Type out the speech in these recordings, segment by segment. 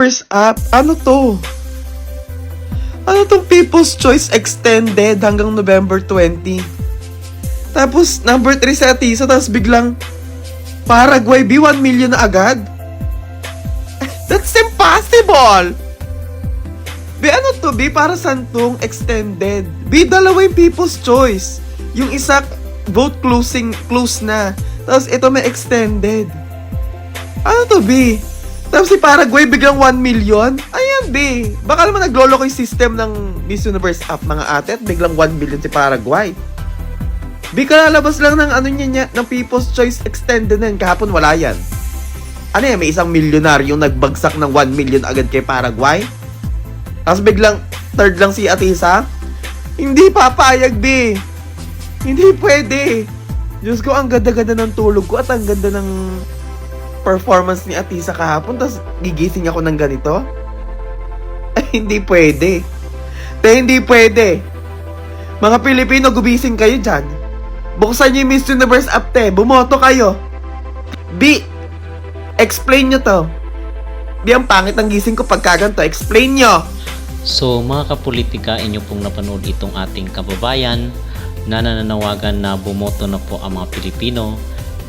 First up, ano to? Ano tong People's Choice Extended hanggang November 20? Tapos, number 3 sa Atisa, tapos biglang Paraguay B 1 million na agad? That's impossible! B, ano to? B, para santong extended. B, dalawa yung People's Choice. Yung isa, vote closing, close na. Tapos ito may extended. Ano to, B? Tapos si Paraguay biglang 1 million? Ayan, B. Baka naman naglolo ko yung system ng Miss Universe app, mga ate, at biglang 1 million si Paraguay. B, kalalabas lang ng ano niya, niya ng People's Choice Extended na. Kahapon wala yan. Ano yan, may isang milyonaryong nagbagsak ng 1 million agad kay Paraguay? Tapos biglang third lang si Atisa? Hindi papayag, B. Hindi pwede. Diyos ko, ang ganda-ganda ng tulog ko at ang ganda ng performance ni Atisa kahapon. Tapos gigising ako ng ganito? Ay, hindi pwede. Te, hindi pwede. Mga Pilipino, gumising kayo dyan. Buksan niyo yung Miss Universe app, te. Bumoto kayo. B, explain nyo to. B, ang pangit ng gising ko pagka ganito. Explain nyo. So mga kapolitika, inyo pong napanood itong ating kababayan na nananawagan na bumoto na po ang mga Pilipino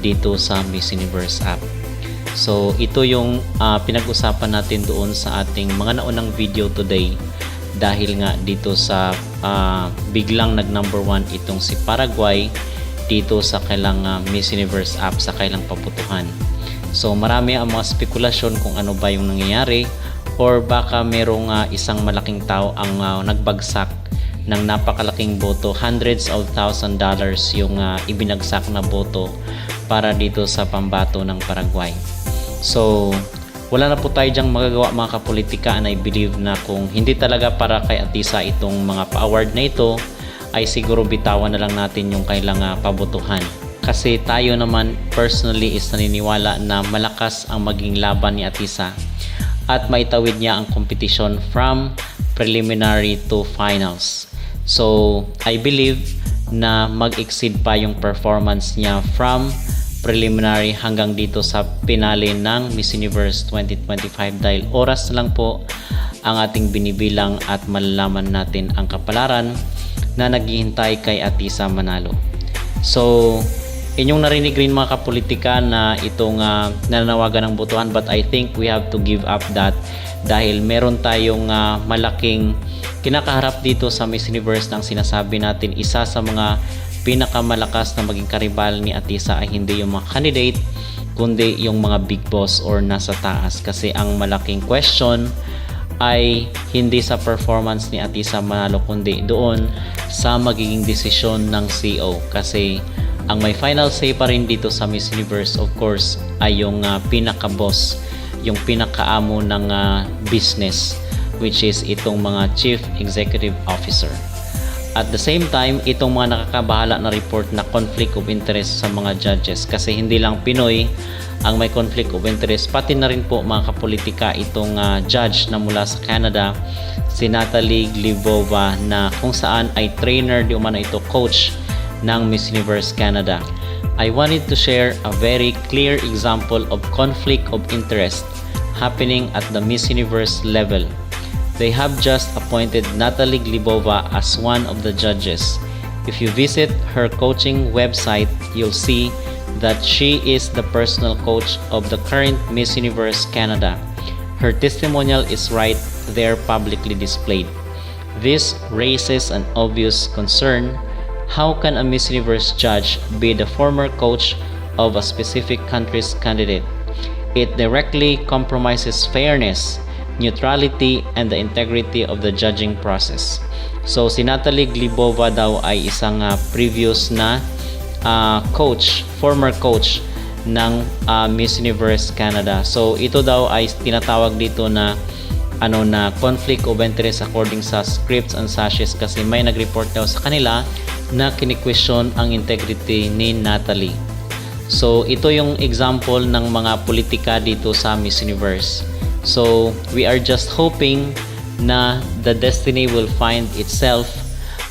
dito sa Miss Universe app. So ito yung ah, pinag-usapan natin doon sa ating mga naunang video today dahil nga dito sa ah, biglang nag number one itong si Paraguay dito sa kailang ah, Miss Universe app sa kailang paputuhan. So marami ang mga spekulasyon kung ano ba yung nangyayari or baka merong ah, isang malaking tao ang ah, nagbagsak ng napakalaking boto, hundreds of thousand dollars yung ah, ibinagsak na boto para dito sa pambato ng Paraguay. So, wala na po tayo diyang magagawa mga kapolitika and I believe na kung hindi talaga para kay Atisa itong mga pa-award na ito, ay siguro bitawan na lang natin yung kailang ah, pabotohan. Kasi tayo naman personally is naniniwala na malakas ang maging laban ni Atisa at maitawid niya ang competition from preliminary to finals. So, I believe na mag-exceed pa yung performance niya from preliminary hanggang dito sa finale ng Miss Universe 2025 dahil oras na lang po ang ating binibilang at malalaman natin ang kapalaran na naghihintay kay Atisa Manalo. So, inyong narinig rin mga kapolitika na itong uh, nananawagan ng botohan but I think we have to give up that dahil meron tayong ah, malaking kinakaharap dito sa Miss Universe ng sinasabi natin isa sa mga pinakamalakas na maging karibal ni Atisa ay hindi yung mga candidate kundi yung mga big boss or nasa taas kasi ang malaking question ay hindi sa performance ni Atisa Manalo kundi doon sa magiging desisyon ng CEO kasi ang may final say pa rin dito sa Miss Universe of course ay yung ah, pinaka-boss yung pinakaamo ng ah, business which is itong mga Chief Executive Officer. At the same time, itong mga nakakabahala na report na conflict of interest sa mga judges kasi hindi lang Pinoy ang may conflict of interest pati na rin po mga kapolitika itong ah, judge na mula sa Canada si Natalie Glivova na kung saan ay trainer di umano ito coach ng Miss Universe Canada. I wanted to share a very clear example of conflict of interest happening at the Miss Universe level. They have just appointed Natalie Glibova as one of the judges. If you visit her coaching website, you'll see that she is the personal coach of the current Miss Universe Canada. Her testimonial is right there publicly displayed. This raises an obvious concern. How can a Miss Universe judge be the former coach of a specific country's candidate? It directly compromises fairness, neutrality, and the integrity of the judging process. So si Natalie Glibova daw ay isang ah, previous na ah, coach, former coach ng ah, Miss Universe Canada. So ito daw ay tinatawag dito na ano na conflict of interest according sa scripts and sashes kasi may nag-report daw sa kanila na kini-question ang integrity ni Natalie. So, ito yung example ng mga politika dito sa Miss Universe. So, we are just hoping na the destiny will find itself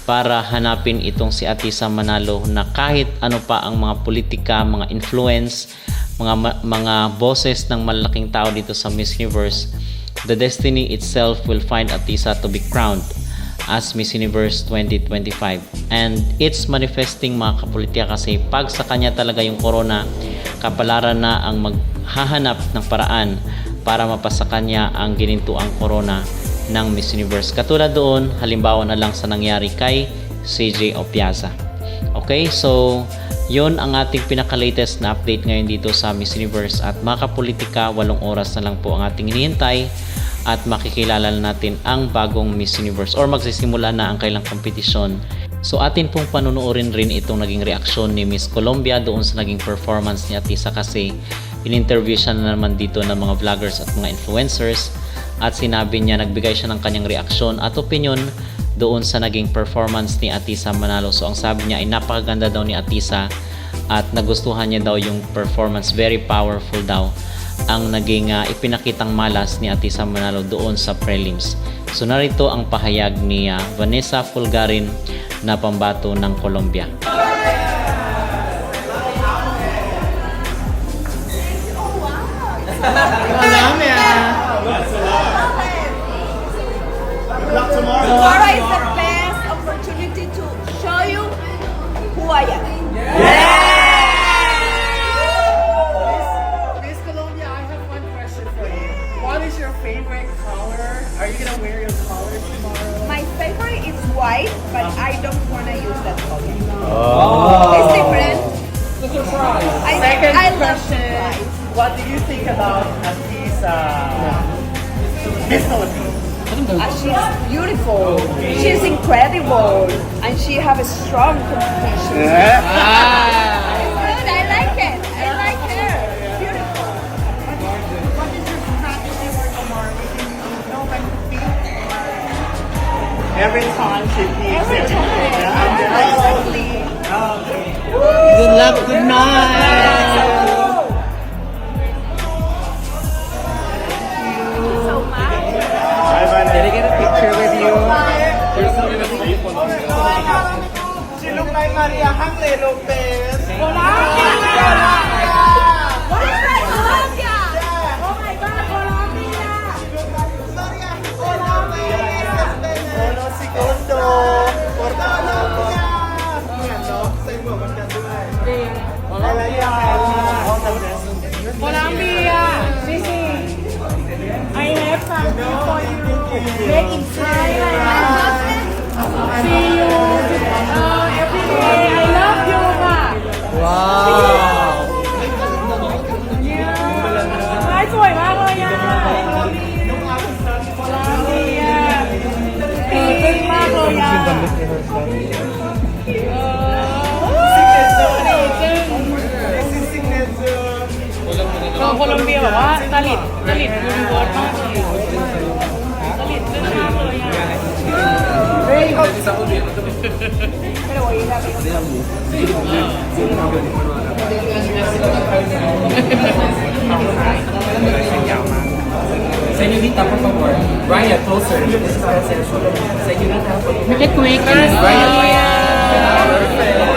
para hanapin itong si Atisa Manalo na kahit ano pa ang mga politika, mga influence, mga mga bosses ng malaking tao dito sa Miss Universe the destiny itself will find Atisa to be crowned as Miss Universe 2025. And it's manifesting mga kapolitika kasi pag sa kanya talaga yung corona, kapalaran na ang maghahanap ng paraan para mapasa kanya ang ginintuang corona ng Miss Universe. Katulad doon, halimbawa na lang sa nangyari kay CJ Opiaza. Okay, so yon ang ating pinaka-latest na update ngayon dito sa Miss Universe at mga kapolitika, walong oras na lang po ang ating hinihintay at makikilala na natin ang bagong Miss Universe or magsisimula na ang kailang kompetisyon. So atin pong panunuorin rin itong naging reaksyon ni Miss Colombia doon sa naging performance ni Atisa kasi in-interview siya na naman dito ng mga vloggers at mga influencers at sinabi niya nagbigay siya ng kanyang reaksyon at opinion doon sa naging performance ni Atisa Manalo. So ang sabi niya ay napakaganda daw ni Atisa at nagustuhan niya daw yung performance. Very powerful daw ang naging ah, ipinakitang malas ni Atisa Manalo doon sa prelims. So narito ang pahayag ni ah, Vanessa Fulgarin na pambato ng Colombia. Tomorrow is the What do you think about Atisa? Miss Philippines. Uh, she's beautiful. She's incredible, and she have a strong competition. It's good. I like it. I like her. Beautiful. What is your strategy for tomorrow? You know when to peek? Every time she peeks. Every time. Yeah. Exactly. Good luck. Good night. María Hamle López. Colombia. Colombia, sí, sí. I have for you. Make it แบบว่าตลิดตลิดยูนิเวิร์สมากเลยตลิดจึ้งมากเลยอ่ะ Señorita, por favor. Ryan, closer. This is consensual. Señorita, por favor. Make it quick. Ryan, Ryan. Perfect.